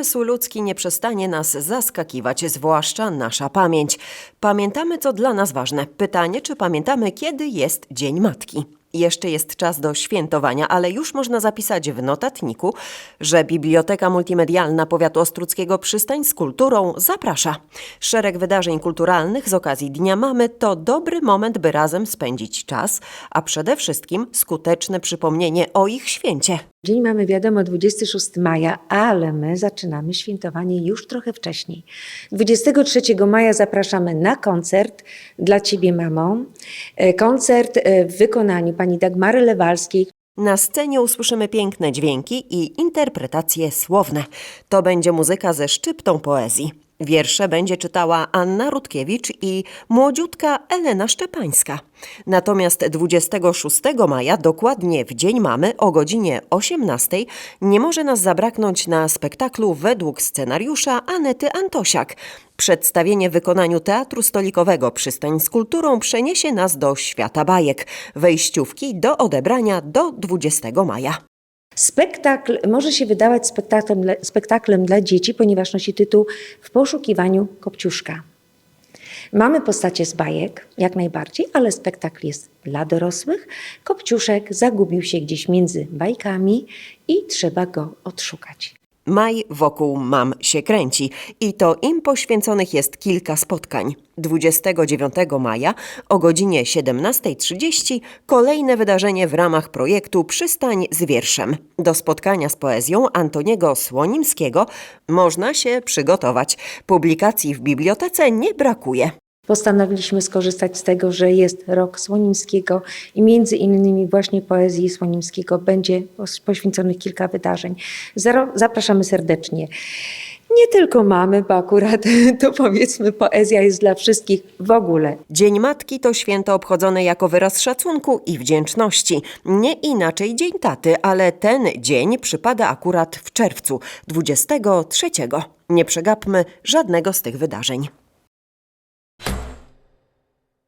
Umysł ludzki nie przestanie nas zaskakiwać, zwłaszcza nasza pamięć. Pamiętamy, co dla nas ważne. Pytanie, czy pamiętamy, kiedy jest Dzień Matki? Jeszcze jest czas do świętowania, ale już można zapisać w notatniku, że Biblioteka Multimedialna Powiatu Ostruckiego Przystań z Kulturą zaprasza. Szereg wydarzeń kulturalnych z okazji Dnia Mamy to dobry moment, by razem spędzić czas, a przede wszystkim skuteczne przypomnienie o ich święcie. Dzień mamy wiadomo 26 maja, ale my zaczynamy świętowanie już trochę wcześniej. 23 maja zapraszamy na koncert dla Ciebie, mamo. E, Koncert e, w wykonaniu pani Dagmary Lewalskiej, Na scenie usłyszymy piękne dźwięki i interpretacje słowne. To będzie muzyka ze szczyptą poezji. Wiersze będzie czytała Anna Rutkiewicz i młodziutka Elena Szczepańska. Natomiast 26 maja, dokładnie w Dzień Mamy o godzinie 18, nie może nas zabraknąć na spektaklu według scenariusza Anety Antosiak. Przedstawienie w wykonaniu Teatru Stolikowego Przystań z Kulturą przeniesie nas do świata bajek. Wejściówki do odebrania do 20 maja. Spektakl może się wydawać spektaklem, spektaklem dla dzieci, ponieważ nosi tytuł W poszukiwaniu Kopciuszka. Mamy postacie z bajek, jak najbardziej, ale spektakl jest dla dorosłych. Kopciuszek zagubił się gdzieś między bajkami i trzeba go odszukać. Maj wokół mam się kręci i to im poświęconych jest kilka spotkań. 29 maja o godzinie 17.30 kolejne wydarzenie w ramach projektu Przystań z wierszem. Do spotkania z poezją Antoniego Słonimskiego można się przygotować. Publikacji w bibliotece nie brakuje. Postanowiliśmy skorzystać z tego, że jest rok Słonimskiego i między innymi właśnie poezji Słonimskiego będzie poświęconych kilka wydarzeń. Zapraszamy serdecznie. Nie tylko mamy, bo akurat to powiedzmy poezja jest dla wszystkich w ogóle. Dzień Matki to święto obchodzone jako wyraz szacunku i wdzięczności. Nie inaczej Dzień Taty, ale ten dzień przypada akurat w czerwcu 23. Nie przegapmy żadnego z tych wydarzeń.